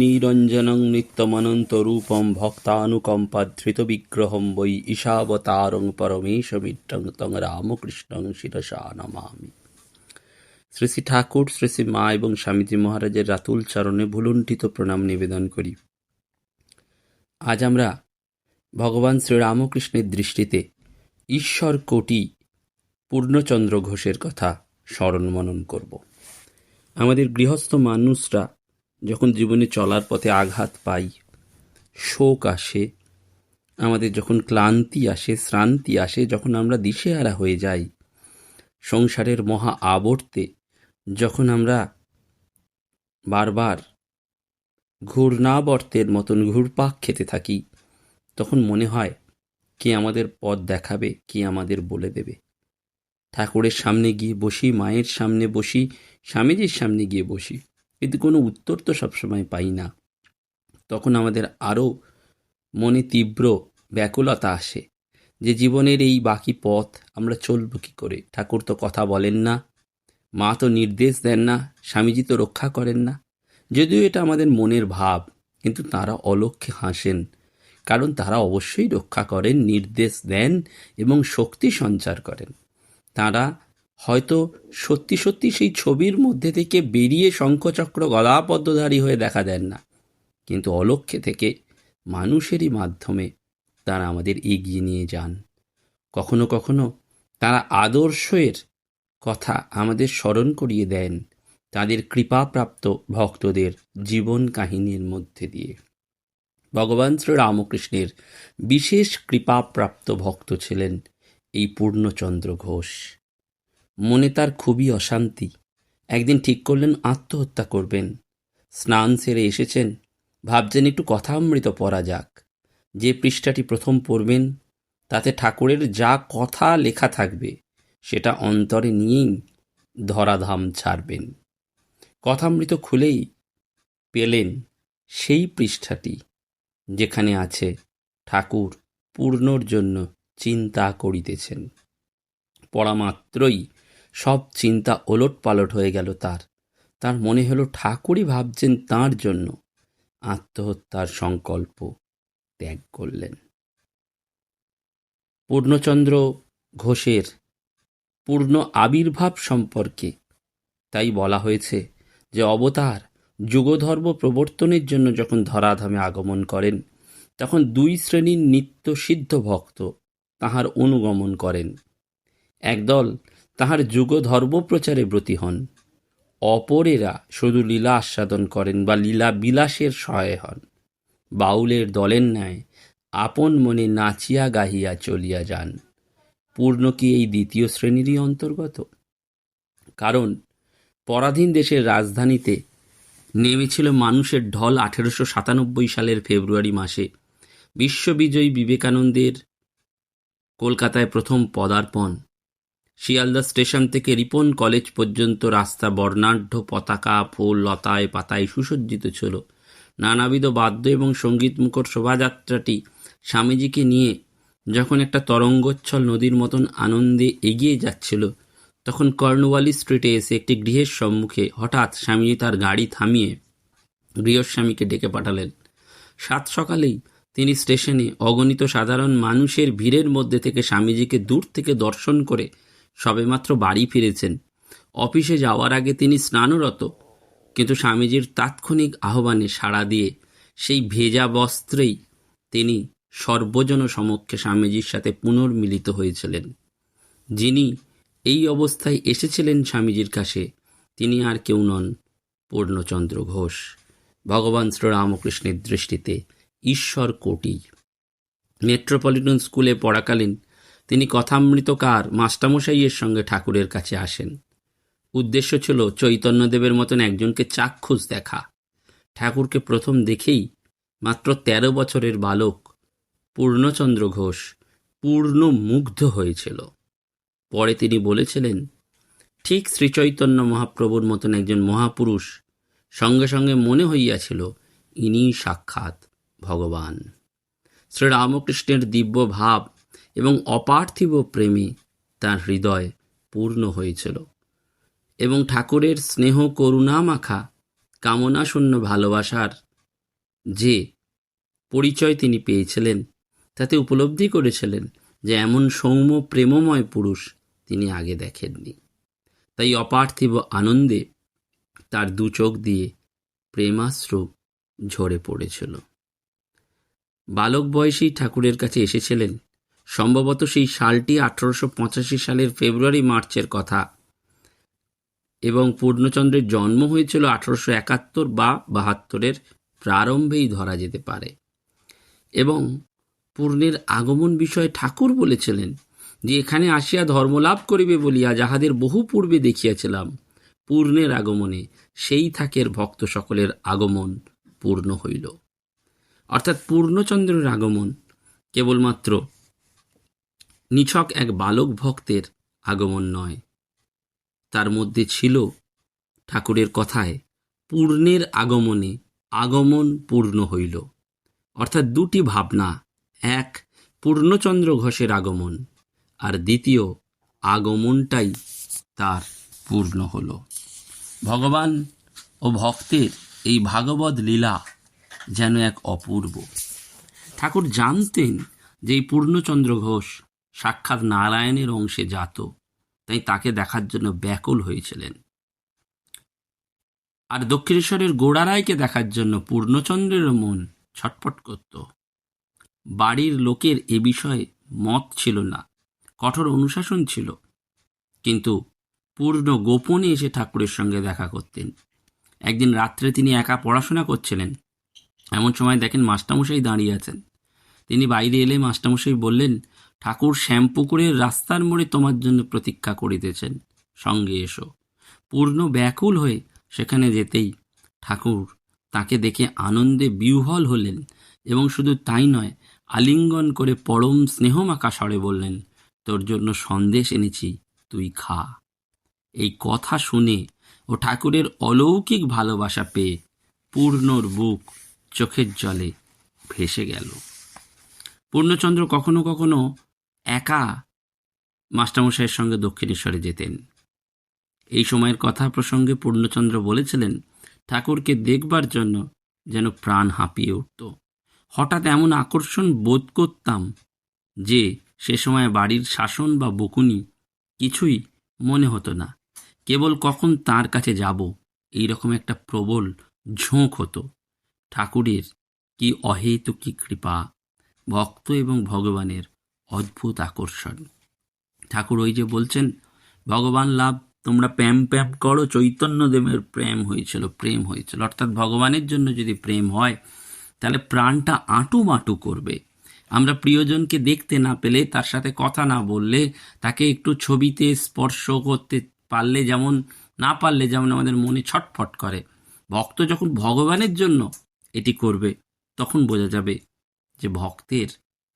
নিরঞ্জনং চিত্তমনন্তরূপম ভক্তানুকম্পাধৃতবিগ্রহম বৈ ঈশাবতারং পরমেশ মিত্রং তং রামকৃষ্ণং শিরসা নমামি শ্রী শ্রী ঠাকুর শ্রী শ্রী মা এবং স্বামীজি মহারাজের রাতুল চরণে ভুলুণ্ঠিত প্রণাম নিবেদন করি। আজ আমরা ভগবান শ্রীরামকৃষ্ণের দৃষ্টিতে ঈশ্বর কোটি পূর্ণচন্দ্র ঘোষের কথা স্মরণ মনন করব। আমাদের গৃহস্থ মানুষরা যখন জীবনে চলার পথে আঘাত পাই, শোক আসে, আমাদের যখন ক্লান্তি আসে, শ্রান্তি আসে, যখন আমরা দিশেহারা হয়ে যাই, সংসারের মহা আবর্তে, যখন আমরা বারবার ঘূর্ণাবর্তের মতন ঘুরপাক খেতে থাকি, তখন মনে হয় কে আমাদের পথ দেখাবে, কে আমাদের বলে দেবে। ঠাকুরের সামনে গিয়ে বসি, মায়ের সামনে বসি, স্বামীজির সামনে গিয়ে বসি। কিন্তু কোনো উত্তর তো সবসময় পাই না। তখন আমাদের আরও মনে তীব্র ব্যাকুলতা আসে যে জীবনের এই বাকি পথ আমরা চলব কী করে? ঠাকুর তো কথা বলেন না, মা তো নির্দেশ দেন না, স্বামীজি তো রক্ষা করেন না। যদিও এটা আমাদের মনের ভাব, কিন্তু তারা অলক্ষ্যে হাসেন, কারণ তারা অবশ্যই রক্ষা করেন, নির্দেশ দেন এবং শক্তি সঞ্চার করেন। তারা হয়তো সত্যি সত্যি সেই ছবির মধ্যে থেকে বেরিয়ে শঙ্খচক্র গলাপদ্মধারী হয়ে দেখা দেন না। কিন্তু অলক্ষ্যে থেকে মানুষেরই মাধ্যমে তারা আমাদের এগিয়ে নিয়ে যান। কখনো কখনো তারা আদর্শের কথা আমাদের স্মরণ করিয়ে দেন তাদের কৃপাপ্রাপ্ত ভক্তদের জীবন কাহিনীর মধ্যে দিয়ে। ভগবান শ্রীরামকৃষ্ণের বিশেষ কৃপাপ্রাপ্ত ভক্ত ছিলেন এই পূর্ণচন্দ্র ঘোষ। মনে তার খুবই অশান্তি। একদিন ঠিক করলেন, আত্মহত্যা করবেন। স্নান সেরে এসেছেন। ভাবছেন একটু কথামৃত পড়া যাক। যে পৃষ্ঠাটি প্রথম পড়বেন, তাতে ঠাকুরের যা কথা লেখা থাকবে, সেটা অন্তরে নিয়েই ধরাধাম ছাড়বেন। কথামৃত খুলেই পেলেন সেই পৃষ্ঠাটি, যেখানে আছে, ঠাকুর পূর্ণর জন্য চিন্তা করিতেছেন। পড়া মাত্রই সব চিন্তা ওলট পালট হয়ে গেল তার। তার মনে হলো ঠাকুরই ভাবছেন তার জন্য। আত্মহত্যার সংকল্প ত্যাগ করলেন। পূর্ণচন্দ্র ঘোষের পূর্ণ আবির্ভাব সম্পর্কে তাই বলা হয়েছে যে অবতার যুগধর্ম প্রবর্তনের জন্য যখন ধরাধামে আগমন করেন, তখন দুই শ্রেণির নিত্য সিদ্ধ ভক্ত তাহার অনুগমন করেন। একদল তাহার যুগ ধর্মপ্রচারে ব্রতী হন। অপরেরা শুধু লীলা আস্বাদন করেন বা লীলা বিলাসের সহায় হন। বাউলের দলের ন্যায় আপন মনে নাচিয়া গাহিয়া চলিয়া যান। পূর্ণ কি এই দ্বিতীয় শ্রেণীরই অন্তর্গত? কারণ পরাধীন দেশের রাজধানীতে নেমেছিল মানুষের ঢল আঠেরোশো সাতানব্বই সালের ফেব্রুয়ারি মাসে। বিশ্ববিজয়ী বিবেকানন্দের কলকাতায় প্রথম পদার্পণ শিয়ালদা স্টেশন থেকে রিপন কলেজ পর্যন্ত রাস্তা বর্ণাঢ্য পতাকা, ফুল, লতায় পাতায় সুসজ্জিত ছিল। নানাবিধ বাদ্য এবং সঙ্গীতমুখর শোভাযাত্রাটি স্বামীজিকে নিয়ে যখন একটা তরঙ্গোচ্ছল নদীর মতন আনন্দে এগিয়ে যাচ্ছিল, তখন কর্নওয়ালি স্ট্রিটে এসে একটি গৃহের সম্মুখে হঠাৎ স্বামীজি তার গাড়ি থামিয়ে গৃহস্বামীকে ডেকে পাঠালেন। সাত সকালেই তিনি স্টেশনে অগণিত সাধারণ মানুষের ভিড়ের মধ্যে থেকে স্বামীজিকে দূর থেকে দর্শন করে সবেমাত্র বাড়ি ফিরেছেন। অফিসে যাওয়ার আগে তিনি স্নানরত, কিন্তু স্বামীজির তাৎক্ষণিক আহ্বানে সাড়া দিয়ে সেই ভেজা বস্ত্রেই তিনি সর্বজন সমক্ষে স্বামীজির সাথে পুনর্মিলিত হয়েছিলেন। যিনি এই অবস্থায় এসেছিলেন স্বামীজির কাছে, তিনি আর কেউ নন পূর্ণচন্দ্র ঘোষ। ভগবান শ্রীরামকৃষ্ণের দৃষ্টিতে ঈশ্বর কোটি। মেট্রোপলিটন স্কুলে পড়াকালীন তিনি কথামৃতকার মাস্টামশাইয়ের সঙ্গে ঠাকুরের কাছে আসেন। উদ্দেশ্য ছিল চৈতন্যদেবের মতন একজনকে চাক্ষুষ দেখা। ঠাকুরকে প্রথম দেখেই মাত্র তেরো বছরের বালক পূর্ণচন্দ্র ঘোষ পূর্ণ মুগ্ধ হয়েছিল। পরে তিনি বলেছিলেন, ঠিক শ্রীচৈতন্য মহাপ্রভুর মতন একজন মহাপুরুষ সঙ্গে সঙ্গে মনে হইয়াছিল ইনি সাক্ষাৎ ভগবান। শ্রীরামকৃষ্ণের দিব্য ভাব এবং অপার্থিব প্রেমে তার হৃদয় পূর্ণ হয়েছিল। এবং ঠাকুরের স্নেহ, করুণা মাখা, কামনাশূন্য ভালোবাসার যে পরিচয় তিনি পেয়েছিলেন, তাতে উপলব্ধি করেছিলেন যে এমন সৌম্য প্রেমময় পুরুষ তিনি আগে দেখেননি। তাই অপার্থিব আনন্দে তার দু চোখ দিয়ে প্রেমাশ্রু ঝরে পড়েছিল। বালক বয়সী ঠাকুরের কাছে এসেছিলেন সম্ভবত সেই সালটি আঠারোশো পঁচাশি সালের ফেব্রুয়ারি, মার্চের কথা। এবং পূর্ণচন্দ্রের জন্ম হয়েছিল আঠারোশো একাত্তর বা বাহাত্তরের প্রারম্ভেই ধরা যেতে পারে। এবং পূর্ণের আগমন বিষয়ে ঠাকুর বলেছিলেন যে, এখানে আসিয়া ধর্মলাভ করিবে বলিয়া যাহাদের বহু পূর্বে দেখিয়াছিলাম, পূর্ণের আগমনে সেই থাকের ভক্ত সকলের আগমন পূর্ণ হইল। অর্থাৎ পূর্ণচন্দ্রের আগমন কেবলমাত্র নিছক এক বালক ভক্তের আগমন নয়। তার মধ্যে ছিল ঠাকুরের কথায় পূর্ণের আগমনে আগমন পূর্ণ হইল। অর্থাৎ দুটি ভাবনা, এক পূর্ণচন্দ্র ঘোষের আগমন আর দ্বিতীয় আগমনটাই তার পূর্ণ হল। ভগবান ও ভক্তের এই ভাগবত লীলা যেন এক অপূর্ব। ঠাকুর জানতেন যে এই পূর্ণচন্দ্র ঘোষ সাক্ষাৎ নারায়ণের অংশে জাত, তাই তাকে দেখার জন্য ব্যাকুল হয়েছিলেন। আর দক্ষিণেশ্বরের গোড়ারায়কে দেখার জন্য পূর্ণচন্দ্রেরও মন ছটফট করত। বাড়ির লোকের এ বিষয়ে মত ছিল না, কঠোর অনুশাসন ছিল, কিন্তু পূর্ণ গোপনে এসে ঠাকুরের সঙ্গে দেখা করতেন। একদিন রাত্রে তিনি একা পড়াশোনা করছিলেন। এমন সময় দেখেন মাস্টারমশাই দাঁড়িয়ে আছেন। তিনি বাইরে এলে মাস্টারমশাই বললেন ঠাকুর শ্যামপুকুরের রাস্তার মোড়ে তোমার জন্য প্রতীক্ষা করিতেছেন। সঙ্গে এসো। পূর্ণ ব্যাকুল হয়ে সেখানে যেতেই ঠাকুর তাকে দেখে আনন্দে বিহ্বল হলেন এবং শুধু তাই নয়, আলিঙ্গন করে পরম স্নেহমাকা স্বরে বললেন, তোর জন্য সন্দেশ এনেছি, তুই খা। এই কথা শুনে ও ঠাকুরের অলৌকিক ভালোবাসা পেয়ে পূর্ণর বুক চোখের জলে ভেসে গেল। পূর্ণচন্দ্র কখনো কখনো একা মাস্টারমশাইয়ের সঙ্গে দক্ষিণেশ্বরে যেতেন। এই সময়ের কথা প্রসঙ্গে পূর্ণচন্দ্র বলেছিলেন, ঠাকুরকে দেখবার জন্য যেন প্রাণ হাঁপিয়ে উঠত। হঠাৎ এমন আকর্ষণ বোধ করতাম যে সে সময় বাড়ির শাসন বা বকুনি কিছুই মনে হতো না। কেবল কখন তার কাছে যাব এই রকম একটা প্রবল ঝোঁক হতো। ঠাকুরের কি অহেতুকি কৃপা, ভক্ত এবং ভগবানের অদ্ভুত আকর্ষণ। ঠাকুর ওই যে বলছেন, ভগবান লাভ, তোমরা প্যাম প্যাম করো চৈতন্যদেবের প্রেম হয়েছিল প্রেম হয়েছিল। অর্থাৎ ভগবানের জন্য যদি প্রেম হয়, তাহলে প্রাণটা আঁটু মাটু করবে। আমরা প্রিয়জনকে দেখতে না পেলে, তার সাথে কথা না বললে, তাকে একটু ছবিতে স্পর্শ করতে পারলে যেমন না পারলে, যেমন আমাদের মনে ছটফট করে। ভক্ত যখন ভগবানের জন্য এটি করবে, তখন বোঝা যাবে যে ভক্তের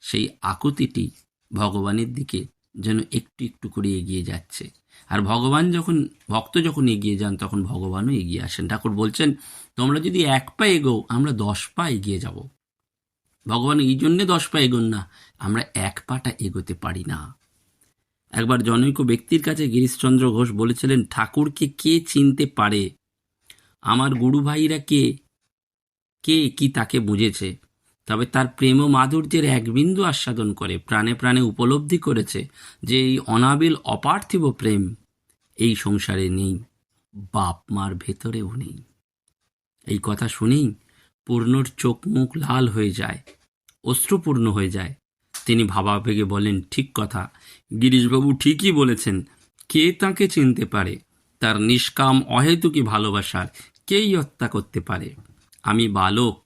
সেই আকুতিটি ভগবানের দিকে যেন একটু একটু করে এগিয়ে যাচ্ছে। আর ভগবান যখন, ভক্ত যখন এগিয়ে যান, তখন ভগবানও এগিয়ে আসেন। ঠাকুর বলছেন, তোমরা যদি এক পা এগো আমরা দশ পা এগিয়ে যাব। ভগবান এই জন্যে দশ পা এগোন না, আমরা এক পাটা এগোতে পারি না। একবার জনৈক ব্যক্তির কাছে গিরিশচন্দ্র ঘোষ বলেছিলেন, ঠাকুরকে কে চিনতে পারে? আমার গুরু ভাইরা কে? কে কি তাকে বুঝেছে? তবে তার প্রেম ও মাধুর্যের এক বিন্দু আস্বাদন করে, প্রাণে প্রাণে উপলব্ধি করেছে যে এই অনাবিল অপার্থিব প্রেম এই সংসারে নেই, বাপ মার ভেতরেও নেই। এই কথা শুনেই পূর্ণর চোখ মুখ লাল হয়ে যায়, অশ্রুপূর্ণ হয়ে যায়। তিনি ভাবাবেগে বলেন, ঠিক কথা, গিরিশবাবু ঠিকই বলেছেন, কে তাকে চিনতে পারে? তার নিষ্কাম অহেতুকি ভালোবাসার কেই হত্যা করতে পারে? আমি বালক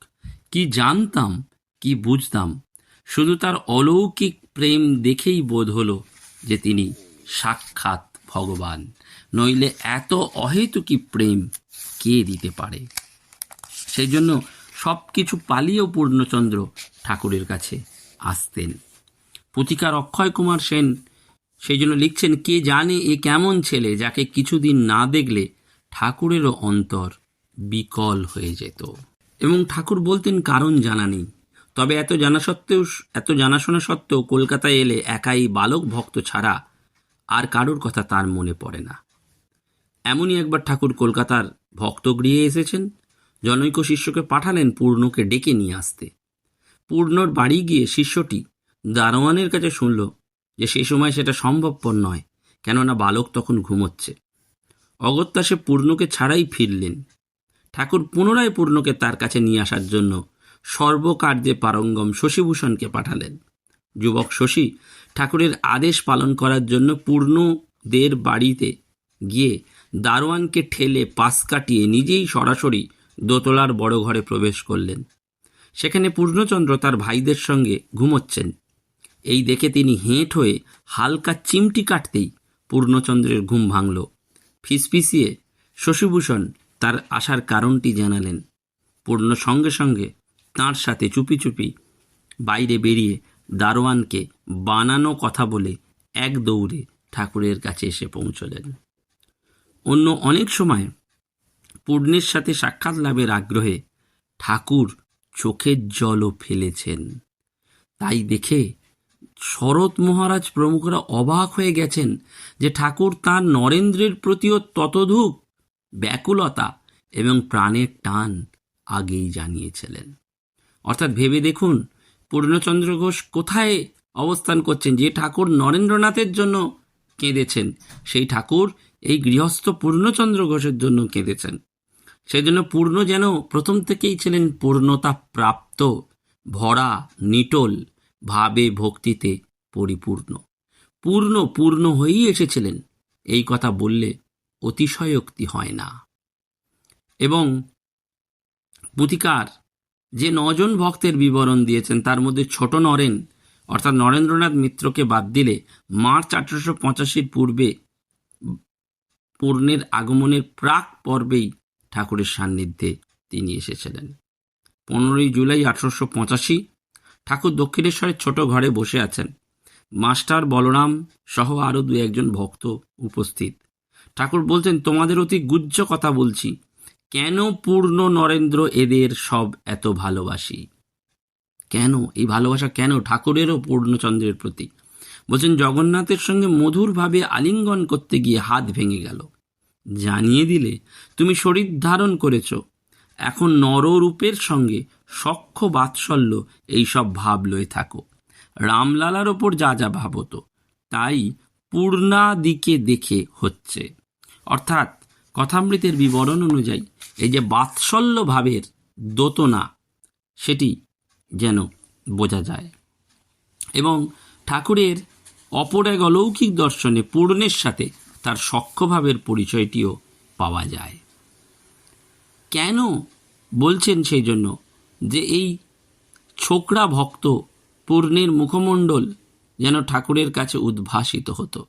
কি জানতাম, কি বুঝতাম, শুধু তার অলৌকিক প্রেম দেখেই বোধ হলো যে তিনি সাক্ষাৎ ভগবান, নইলে এত অহেতুকি প্রেম কে দিতে পারে? সেই জন্য সব কিছু পালিয়েও পূর্ণচন্দ্র ঠাকুরের কাছে আসতেন। পুতিকার অক্ষয় কুমার সেন সেই জন্য লিখছেন, কে জানে এ কেমন ছেলে যাকে কিছুদিন না দেখলে ঠাকুরেরও অন্তর বিকল হয়ে যেত। এবং ঠাকুর বলতেন, কারণ জানা নেই। তবে এত জানা সত্ত্বেও, এত জানাশোনা সত্ত্বেও কলকাতায় এলে একাই বালক ভক্ত ছাড়া আর কারোর কথা তার মনে পড়ে না। এমনই একবার ঠাকুর কলকাতার ভক্তগৃহে এসেছেন। জনৈক শিষ্যকে পাঠালেন পূর্ণকে ডেকে নিয়ে আসতে। পূর্ণর বাড়ি গিয়ে শিষ্যটি দারোয়ানের কাছে শুনল যে সে সময় সেটা সম্ভবপর নয়, কেননা বালক তখন ঘুমোচ্ছে। অগত্যা সে পূর্ণকে ছাড়াই ফিরলেন। ঠাকুর পুনরায় পূর্ণকে তার কাছে নিয়ে আসার জন্য সর্বকার্যে পারঙ্গম শশীভূষণকে পাঠালেন। যুবক শশী ঠাকুরের আদেশ পালন করার জন্য পূর্ণদের বাড়িতে গিয়ে দারোয়ানকে ঠেলে পাশ কাটিয়ে নিজেই সরাসরি দোতলার বড় ঘরে প্রবেশ করলেন। সেখানে পূর্ণচন্দ্র তার ভাইদের সঙ্গে ঘুমোচ্ছেন। এই দেখে তিনি হেঁট হয়ে হালকা চিমটি কাটতেই পূর্ণচন্দ্রের ঘুম ভাঙল। ফিসফিসিয়ে শশীভূষণ তার আসার কারণটি জানালেন। পূর্ণ সঙ্গে সঙ্গে তাঁর সাথে চুপি চুপি বাইরে বেরিয়ে দারোয়ানকে বানানো কথা বলে এক দৌড়ে ঠাকুরের কাছে এসে পৌঁছলেন। অন্য অনেক সময় পূর্ণের সাথে সাক্ষাৎ লাভের আগ্রহে ঠাকুর চোখের জলও ফেলেছেন। তাই দেখে শরৎ মহারাজ প্রমুখরা অবাক হয়ে গেছেন যে ঠাকুর তাঁর নরেন্দ্রের প্রতিও ততধূপ ব্যাকুলতা এবং প্রাণের টান আগেই জানিয়েছিলেন। অর্থাৎ ভেবে দেখুন, পূর্ণচন্দ্র ঘোষ কোথায় অবস্থান করছেন? যে ঠাকুর নরেন্দ্রনাথের জন্য কেঁদেছেন, সেই ঠাকুর এই গৃহস্থ পূর্ণচন্দ্র ঘোষের জন্য কেঁদেছেন। সেই জন্য পূর্ণ যেন প্রথম থেকেই ছিলেন পূর্ণতা প্রাপ্ত, ভরা, নিটল ভাবে ভক্তিতে পরিপূর্ণ। পূর্ণ পূর্ণ হয়েই এসেছিলেন, এই কথা বললে অতিশয়োক্তি হয় না। এবং পুথিকার যে নজন ভক্তের বিবরণ দিয়েছেন, তার মধ্যে ছোট নরেন, অর্থাৎ নরেন্দ্রনাথ মিত্রকে বাদ দিলে মার্চ আঠারোশো পঁচাশির পূর্বে পূর্ণের আগমনের প্রাক পর্বেই ঠাকুরের সান্নিধ্যে তিনি এসেছিলেন। পনেরোই জুলাই আঠারোশো পঁচাশি, ঠাকুর দক্ষিণেশ্বরের ছোট ঘরে বসে আছেন। মাস্টার বলরাম সহ আরও দু একজন ভক্ত উপস্থিত। ঠাকুর বলছেন, তোমাদের অতি গুজ্জ কথা বলছি। কেন পূর্ণ নরেন্দ্র এদের সব এত ভালোবাসি? কেন? এই ভালোবাসা কেন? ঠাকুরেরও পূর্ণচন্দ্রের প্রতি বলছেন, জগন্নাথের সঙ্গে মধুরভাবে আলিঙ্গন করতে গিয়ে হাত ভেঙে গেল। জানিয়ে দিলে তুমি শরীর ধারণ করেছ। এখন নররূপের সঙ্গে সক্ষ বাৎসল্য এইসব ভাব লয়ে থাকো। রামলালার ওপর যা যা ভাবতো, তাই পূর্ণাদিকে দেখে হচ্ছে। অর্থাৎ কথামৃতের বিবরণ অনুযায়ী এই যে বাৎসল্য ভাবের দোতনা, সেটি যেন বোঝা যায়। এবং ঠাকুরের অপর এক অলৌকিক দর্শনে পূর্ণের সাথে তার সক্ষভাবের পরিচয়টিও পাওয়া যায়। কেন বলছেন সেই জন্য যে এই ছোকরা ভক্ত পূর্ণের মুখমণ্ডল যেন ঠাকুরের কাছে উদ্ভাসিত হতো।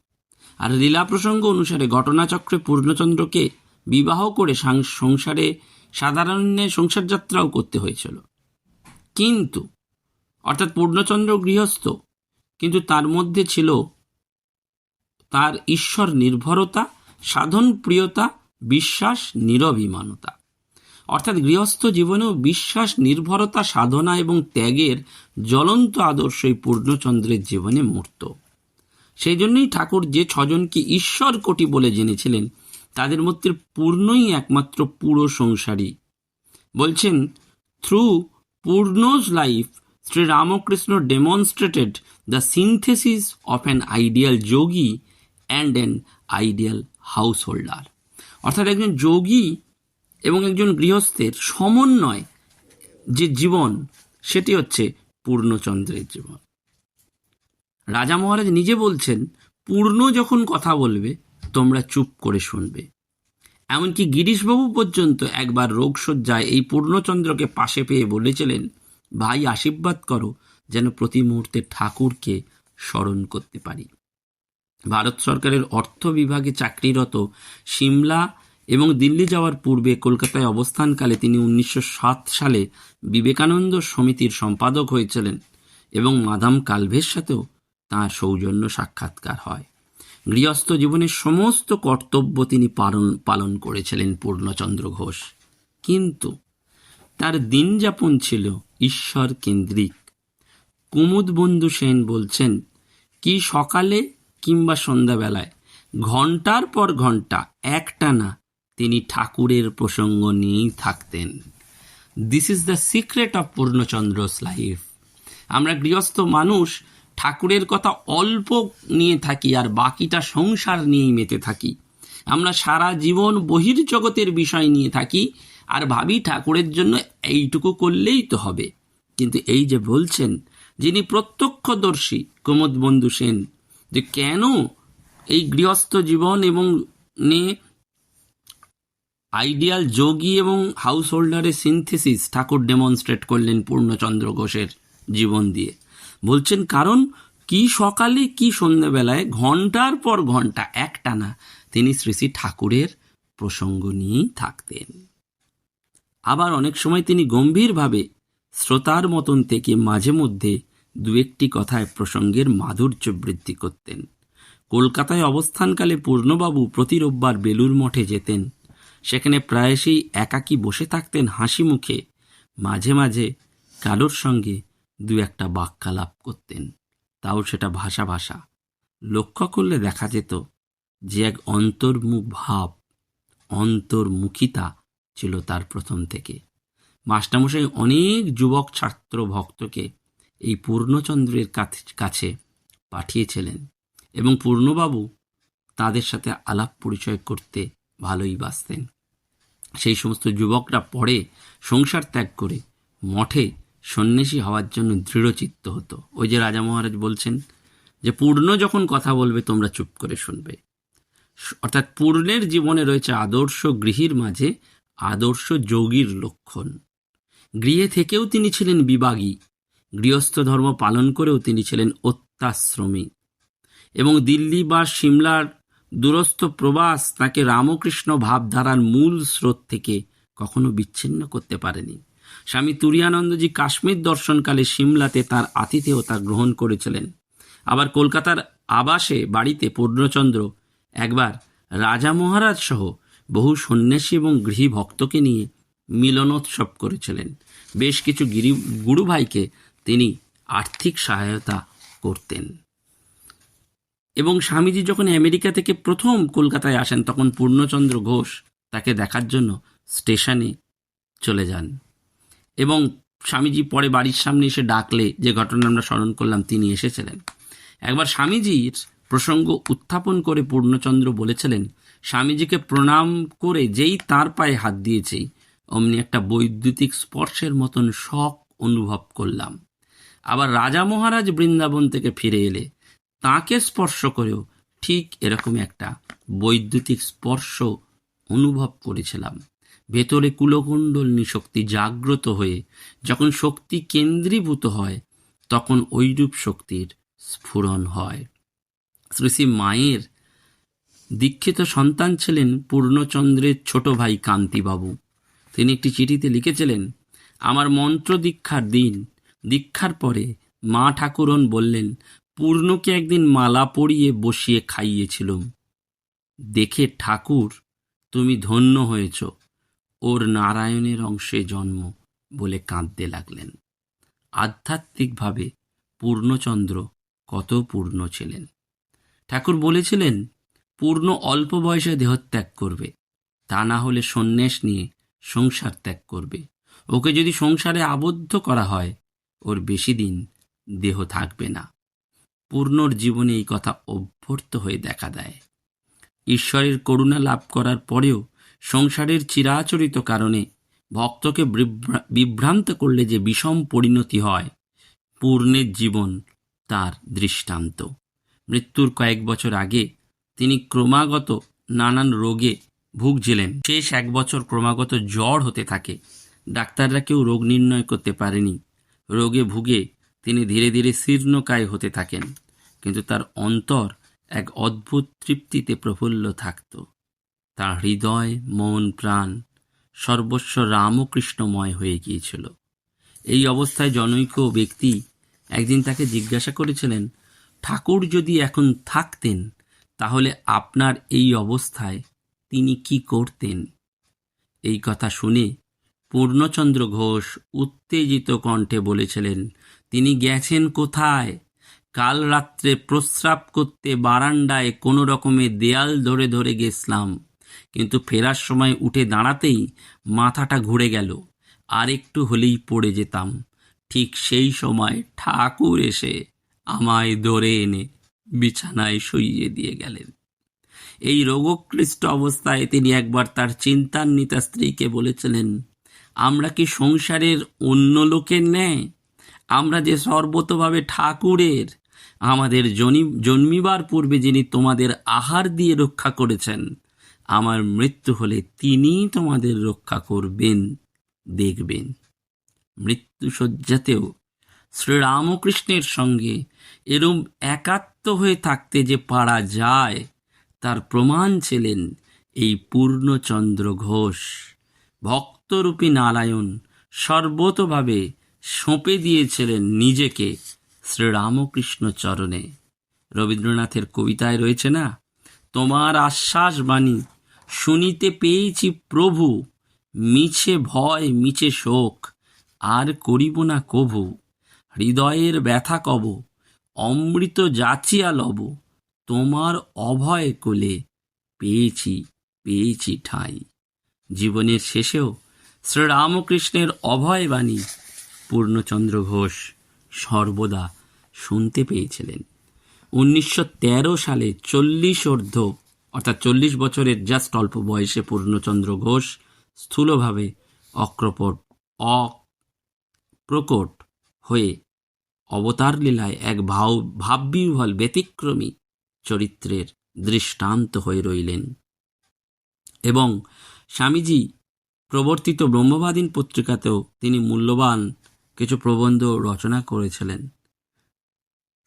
আর লীলা প্রসঙ্গ অনুসারে ঘটনাচক্রে পূর্ণচন্দ্রকে বিবাহ করে সংসারে সাধারণে সংসারযাত্রাও করতে হয়েছিল। কিন্তু, অর্থাৎ পূর্ণচন্দ্র গৃহস্থ, কিন্তু তার মধ্যে ছিল তার ঈশ্বর নির্ভরতা সাধন প্রিয়তা বিশ্বাস, নিরভিমানতা। অর্থাৎ গৃহস্থ জীবনেও বিশ্বাস, নির্ভরতা, সাধনা এবং ত্যাগের জ্বলন্ত আদর্শই পূর্ণচন্দ্রের জীবনে মূর্ত। সেই জন্যই ঠাকুর যে ছজনকে ঈশ্বর কোটি বলে জেনেছিলেন, তাদের মধ্যে পূর্ণই একমাত্র পুরো সংসারী। বলছেন, through পূর্ণজ life Shri Ramakrishna demonstrated the synthesis of an ideal yogi and an ideal householder অর্থাৎ একজন যোগী এবং একজন গৃহস্থের সমন্বয় যে জীবন, সেটি হচ্ছে পূর্ণচন্দ্রের জীবন। রাজা মহারাজ নিজে বলছেন, পূর্ণ যখন কথা বলবে, তোমরা চুপ করে শুনবে। এমনকি গিরিশবাবু পর্যন্ত একবার রোগসজ্জায় এই পূর্ণচন্দ্রকে পাশে পেয়ে বলেছিলেন, ভাই, আশীর্বাদ করো, যেন প্রতি মুহূর্তে ঠাকুরকে স্মরণ করতে পারি। ভারত সরকারের অর্থ বিভাগে চাকরিরত সিমলা এবং দিল্লি যাওয়ার পূর্বে কলকাতায় অবস্থানকালে তিনি উনিশশো সাত সালে বিবেকানন্দ সমিতির সম্পাদক হয়েছিলেন এবং মাদাম কালভের সাথেও তাঁর সৌজন্য সাক্ষাৎকার হয়। গৃহস্থ জীবনের সমস্ত কর্তব্য তিনি পালন পালন করেছিলেন পূর্ণচন্দ্র ঘোষ। কিন্তু তার দিন যাপন ছিল ঈশ্বর কেন্দ্রিক কুমুদ বন্ধু সেন বলছেন, কি সকালে কিংবা সন্ধ্যাবেলায় ঘণ্টার পর ঘণ্টা একটানা ঠাকুরের প্রসঙ্গ নিয়েই থাকতেন। This is the secret of Purnachandra's life আমরা গৃহস্থ মানুষ, ঠাকুরের কথা অল্প নিয়ে থাকি আর বাকিটা সংসার নিয়েই মেতে থাকি। আমরা সারা জীবন বহির্জগতের বিষয় নিয়ে থাকি আর ভাবি ঠাকুরের জন্য এইটুকু করলেই তো হবে। কিন্তু এই যে বলছেন, যিনি প্রত্যক্ষদর্শী কুমুদ বন্ধু সেন, যে কেন এই গৃহস্থ জীবন এবং নিয়ে আইডিয়াল যোগী এবং হাউস হোল্ডারের সিনথেসিস ঠাকুর ডেমনস্ট্রেট করলেন পূর্ণচন্দ্র ঘোষের জীবন দিয়ে। বলছেন, কারণ কি সকালে, কি সন্ধ্যাবেলায়, ঘণ্টার পর ঘণ্টা, একটানা তিনি শ্রী শ্রী ঠাকুরের প্রসঙ্গ নিয়েই থাকতেন। আবার অনেক সময় তিনি গম্ভীরভাবে শ্রোতার মতন থেকে মাঝে মধ্যে দু একটি কথায় প্রসঙ্গের মাধুর্য বৃদ্ধি করতেন। কলকাতায় অবস্থানকালে পূর্ণবাবু প্রতি রোববার বেলুর মঠে যেতেন। সেখানে প্রায়শই একাকী বসে থাকতেন হাসি মুখে, মাঝে মাঝে কারোর সঙ্গে দু একটা বাক্যালাপ করতেন। তাও সেটা ভাষা ভাষা। লক্ষ্য করলে দেখা যেত যে এক অন্তর্মুখ ভাব অন্তর্মুখিতা ছিল তার প্রথম থেকে। মাস্টারমশাই অনেক যুবক ছাত্র ভক্তকে এই পূর্ণচন্দ্রের কাছ- কাছে পাঠিয়েছিলেন এবং পূর্ণবাবু তাদের সাথে আলাপ পরিচয় করতে ভালোই বাসতেন সেই সমস্ত যুবকরা পরে সংসার ত্যাগ করে মঠে সন্ন্যাসী হওয়ার জন্য দৃঢ়চিত্ত হতো। ওই যে রাজা মহারাজ বলছেন যে, পূর্ণ যখন কথা বলবে তোমরা চুপ করে শুনবে। অর্থাৎ পূর্ণের জীবনে রয়েছে আদর্শ গৃহীর মাঝে আদর্শ যোগীর লক্ষণ। গৃহে থেকেও তিনি ছিলেন বিবাগী গৃহস্থ ধর্ম পালন করেও তিনি ছিলেন অত্যাশ্রমী। এবং দিল্লি বা সিমলার দূরস্থ প্রবাস তাকে রামকৃষ্ণ ভাবধারার মূল স্রোত থেকে কখনো বিচ্ছিন্ন করতে পারেনি। স্বামী তুরিয়ানন্দজি কাশ্মীর দর্শনকালে সিমলাতে তার আতিথেয়তা গ্রহণ করেছিলেন। আবার কলকাতার আবাসে বাড়িতে পূর্ণচন্দ্র একবার রাজা মহারাজ সহ বহু সন্ন্যাসী এবং গৃহী ভক্তকে নিয়ে মিলনোৎসব করেছিলেন। বেশ কিছু গিরি গুরুভাইকে তিনি আর্থিক সহায়তা করতেন। এবং স্বামীজি যখন আমেরিকা থেকে প্রথম কলকাতায় আসেন, তখন পূর্ণচন্দ্র ঘোষ তাকে দেখার জন্য স্টেশনে চলে যান। এবং স্বামীজি পরে বাড়ির সামনে এসে ডাকলে, যে ঘটনা আমরা স্মরণ করলাম, তিনি এসেছিলেন। একবার স্বামীজির প্রসঙ্গ উত্থাপন করে পূর্ণচন্দ্র বলেছিলেন, স্বামীজিকে প্রণাম করে যেই তার পায়ে হাত দিয়েছি, অমনি একটা বৈদ্যুতিক স্পর্শের মতন শখ অনুভব করলাম। আবার রাজা মহারাজ বৃন্দাবন থেকে ফিরে এলে তাকে স্পর্শ করেও ঠিক এরকম একটা বৈদ্যুতিক স্পর্শ অনুভব করেছিলাম। ভেতরে কুলকুণ্ডলিনী শক্তি জাগ্রত হয়ে যখন শক্তি কেন্দ্রীভূত হয়, তখন ঐরূপ শক্তির স্ফুরণ হয়। শ্রী শ্রী মায়ের দীক্ষিত সন্তান ছিলেন পূর্ণচন্দ্রের ছোট ভাই কান্তিবাবু। তিনি একটি চিঠিতে লিখেছিলেন, আমার মন্ত্র দীক্ষার দিন। দীক্ষার পরে মা ঠাকুরন বললেন পূর্ণকে একদিন মালা পরিয়ে বসিয়ে খাইয়েছিলুম। দেখে ঠাকুর, তুমি ধন্য হয়েছ, ওর নারায়ণের অংশে জন্ম বলে কাঁদতে লাগলেন। আধ্যাত্মিকভাবে পূর্ণচন্দ্র কত পূর্ণ ছিলেন। ঠাকুর বলেছিলেন, পূর্ণ অল্প বয়সে দেহত্যাগ করবে, তা না হলে সন্ন্যাস নিয়ে সংসার ত্যাগ করবে। ওকে যদি সংসারে আবদ্ধ করা হয়, ওর বেশি দিন দেহ থাকবে না। পূর্ণর জীবনে এই কথা অভ্যর্থ হয়ে দেখা দেয়। ঈশ্বরের করুণা লাভ করার পরেও সংসারের চিরাচরিত কারণে ভক্তকে বিভ্রা- বিভ্রান্ত করলে যে বিষম পরিণতি হয়, পূর্ণের জীবন তার দৃষ্টান্ত। মৃত্যুর কয়েক বছর আগে তিনি ক্রমাগত নানান রোগে ভুগছিলেন। শেষ এক বছর ক্রমাগত জ্বর হতে থাকে। ডাক্তাররা কেউ রোগ নির্ণয় করতে পারেনি। রোগে ভুগে তিনি ধীরে ধীরে শীর্ণকায় হতে থাকেন, কিন্তু তার অন্তর এক অদ্ভুত তৃপ্তিতে প্রফুল্ল থাকত। তার হৃদয়, মন, প্রাণ সর্বস্ব রামকৃষ্ণময় হয়ে গিয়েছিল। এই অবস্থায় জনৈক ব্যক্তি একদিন তাকে জিজ্ঞাসা করেছিলেন, ঠাকুর যদি এখন থাকতেন, তাহলে আপনার এই অবস্থায় তিনি কি করতেন? এই কথা শুনে পূর্ণচন্দ্র ঘোষ উত্তেজিত কণ্ঠে বলেছিলেন তিনি গেছেন কোথায়? কাল রাত্রে প্রস্রাব করতে বারান্দায় কোনো রকমে দেয়াল ধরে ধরে গেছলাম কিন্তু ফেরার সময় উঠে দাঁড়াতেই মাথাটা ঘুরে গেল। আর একটু হলেই পড়ে যেতাম। ঠিক সেই সময় ঠাকুর এসে আমায় ধরে এনে বিছানায় শুইয়ে দিয়ে গেলেন। এই রোগক্লিষ্ট অবস্থায় তিনি একবার তার চিন্তান্বিতা স্ত্রীকে বলেছিলেন, আমরা কি সংসারের অন্য লোকের ন্যায় আমরা যে সর্বতভাবে ঠাকুরের, আমাদের জনি- জন্মিবার পূর্বে যিনি তোমাদের আহার দিয়ে রক্ষা করেছেন, আমার মৃত্যু হলে তিনি তোমাদের রক্ষা করবেন, দেখবেন। মৃত্যুসজ্জাতেও শ্রীরামকৃষ্ণের সঙ্গে এরম একাত্ম হয়ে থাকতে যে পারা যায়, তার প্রমাণ ছিলেন এই পূর্ণচন্দ্র ঘোষ। ভক্তরূপী নারায়ণ সর্বতভাবে সঁপে দিয়েছিলেন নিজেকে শ্রীরামকৃষ্ণ চরণে। রবীন্দ্রনাথের কবিতায় রয়েছে না, তোমার আশ্বাস বাণী, শুনিতে পেয়েছি প্রভু, মিছে ভয়, মিছে শোক, আর করিব না কভু, হৃদয়ের ব্যথা কব, অমৃত যাচিয়া লব, তোমার অভয় কোলে পেয়েছি পেয়েছি ঠাঁই। জীবনের শেষেও শ্রীরামকৃষ্ণের অভয় বাণী পূর্ণচন্দ্র ঘোষ সর্বদা শুনতে পেয়েছিলেন। উনিশশো তেরো সালে চল্লিশ অর্ধ অর্থাৎ চল্লিশ বছরের জাস্ট অল্প বয়সে পূর্ণচন্দ্র ঘোষ স্থূলভাবে অক্রপট অপ্রকট হয়ে অবতার লীলায় এক ভাব ভাববিহ্বল ব্যতিক্রমী চরিত্রের দৃষ্টান্ত হয়ে রইলেন। এবং স্বামীজি প্রবর্তিত ব্রহ্মবাদীন পত্রিকাতেও তিনি মূল্যবান কিছু প্রবন্ধ রচনা করেছিলেন।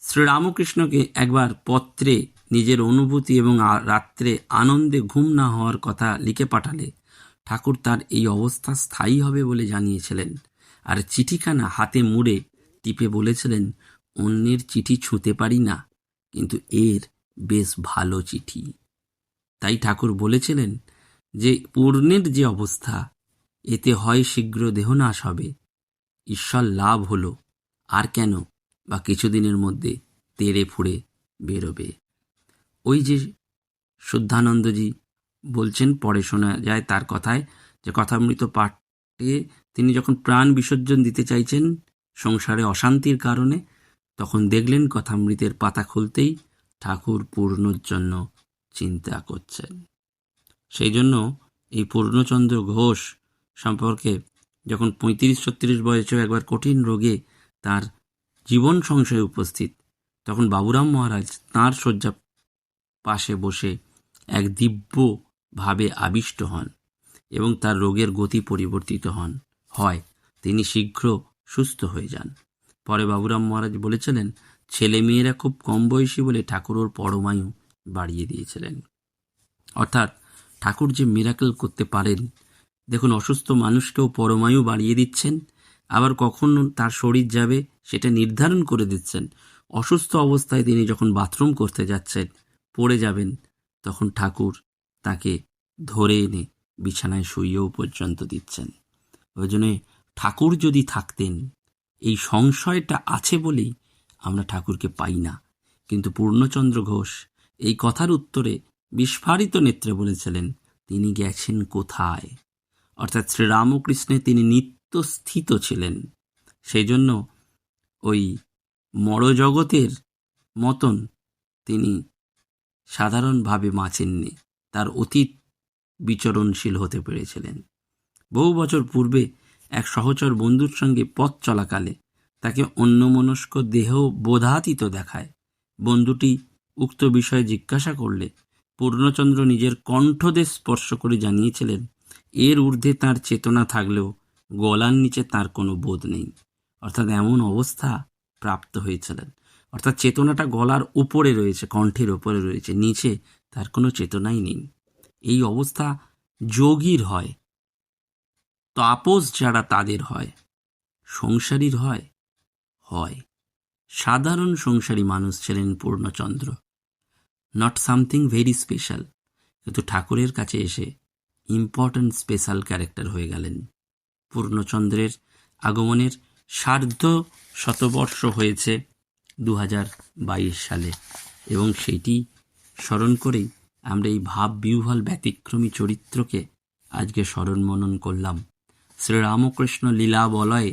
শ্রীরামকৃষ্ণকে একবার পত্রে নিজের অনুভূতি এবং রাত্রে আনন্দে ঘুম না হওয়ার কথা লিখে পাঠালে, ঠাকুর তার এই অবস্থা স্থায়ী হবে বলে জানিয়েছিলেন। আর চিঠিখানা হাতে মুড়ে টিপে বলেছিলেন, অন্যের চিঠি ছুঁতে পারি না, কিন্তু এর বেশ ভালো চিঠি। তাই ঠাকুর বলেছিলেন যে, পূর্ণের যে অবস্থা, এতে হয় শীঘ্র দেহনাশ হবে ঈশ্বর লাভ হলো, আর কেন বা কিছুদিনের মধ্যে তেড়ে ফুড়ে বেরোবে? ওই যে শুদ্ধানন্দজি বলছেন, পরে শোনা যায় তার কথায় যে কথামৃত পাঠে তিনি যখন প্রাণ বিসর্জন দিতে চাইছেন সংসারে অশান্তির কারণে, তখন দেখলেন কথামৃতের পাতা খুলতেই ঠাকুর পূর্ণর জন্য চিন্তা করছেন। সেই জন্য এই পূর্ণচন্দ্র ঘোষ সম্পর্কে যখন পঁয়ত্রিশ ছত্রিশ বয়সেও একবার কঠিন রোগে তার জীবন সংশয়ে উপস্থিত, তখন বাবুরাম মহারাজ তাঁর শয্যা পাশে বসে এক দিব্য ভাবে আবিষ্ট হন এবং তার রোগের গতি পরিবর্তিত হন। হয়, তিনি শীঘ্র সুস্থ হয়ে যান। পরে বাবুরাম মহারাজ বলেছিলেন, ছেলে মেয়েরা খুব কম বয়সী বলে ঠাকুর ওর পরমায়ু বাড়িয়ে দিয়েছিলেন। অর্থাৎ ঠাকুর যে মিরাকেল করতে পারেন দেখুন, অসুস্থ মানুষকেও পরমায়ু বাড়িয়ে দিচ্ছেন, আবার কখন তার শরীর যাবে সেটা নির্ধারণ করে দিচ্ছেন। অসুস্থ অবস্থায় তিনি যখন বাথরুম করতে যাচ্ছেন, পড়ে যাবেন, তখন ঠাকুর তাকে ধরে এনে বিছানায় শুইয়েও পর্যন্ত দিচ্ছেন। ওই জন্য ঠাকুর যদি থাকতেন, এই সংশয়টা আছে বলেই আমরা ঠাকুরকে পাই না। কিন্তু পূর্ণচন্দ্র ঘোষ এই কথার উত্তরে বিস্ফারিত নেত্রে বলেছিলেন, তিনি গেছেন কোথায়? অর্থাৎ শ্রীরামকৃষ্ণে তিনি নিত্য স্থিত ছিলেন। সেই জন্য ওই মরজগতের মতন তিনি সাধারণভাবে বাঁচেননি। তার অতীত বিচরণশীল হতে পেরেছিলেন। বহু বছর পূর্বে এক সহচর বন্ধুর সঙ্গে পথ চলাকালে তাকে অন্যমনস্ক দেহ বোধাতীত দেখায়। বন্ধুটি উক্ত বিষয়ে জিজ্ঞাসা করলে পূর্ণচন্দ্র নিজের কণ্ঠদেশ স্পর্শ করে জানিয়েছিলেন এর ঊর্ধ্বে তার চেতনা থাকলেও গলার নিচে তার কোনো বোধ নেই। অর্থাৎ এমন অবস্থা প্রাপ্ত হয়েছিলেন। অর্থাৎ চেতনাটা গলার উপরে রয়েছে, কণ্ঠের উপরে রয়েছে, নিচে তার কোনো চেতনাই নেই। এই অবস্থা যোগীর হয়, তাপস যারা তাদের হয়, সংসারীর হয় হয়। সাধারণ সংসারী মানুষ ছিলেন Purnachandra. Not something very special কিন্তু ঠাকুরের কাছে এসে ইম্পর্ট্যান্ট স্পেশাল ক্যারেক্টার হয়ে গেলেন। পূর্ণচন্দ্রের আগমনের সার্ধ শতবর্ষ হয়েছে দু সালে এবং সেইটি স্মরণ করেই আমরা এই ভাব বিহ্বল ব্যতিক্রমী চরিত্রকে আজকে স্মরণ মনন করলাম। শ্রীরামকৃষ্ণ লীলা বলয়ে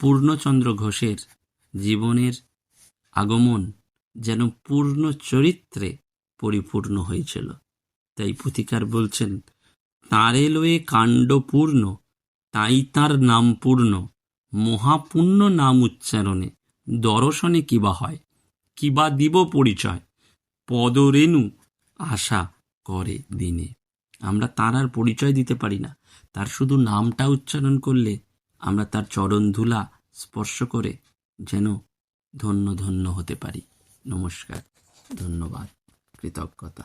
পূর্ণচন্দ্র ঘোষের জীবনের আগমন যেন পূর্ণ চরিত্রে পরিপূর্ণ হয়েছিল। তাই পুথিকার বলছেন তাঁরে লয়ে কাণ্ড পূর্ণ, তাই তাঁর নাম পূর্ণ। মহাপুণ্য নাম উচ্চারণে দর্শনে কিবা হয়, কিবা দিব পরিচয়, পদরেণু আশা করে দিনে। আমরা তার আর পরিচয় দিতে পারি না। তার শুধু নামটা উচ্চারণ করলে আমরা তার চরণ ধুলা স্পর্শ করে যেন ধন্য ধন্য হতে পারি। নমস্কার, ধন্যবাদ, কৃতজ্ঞতা।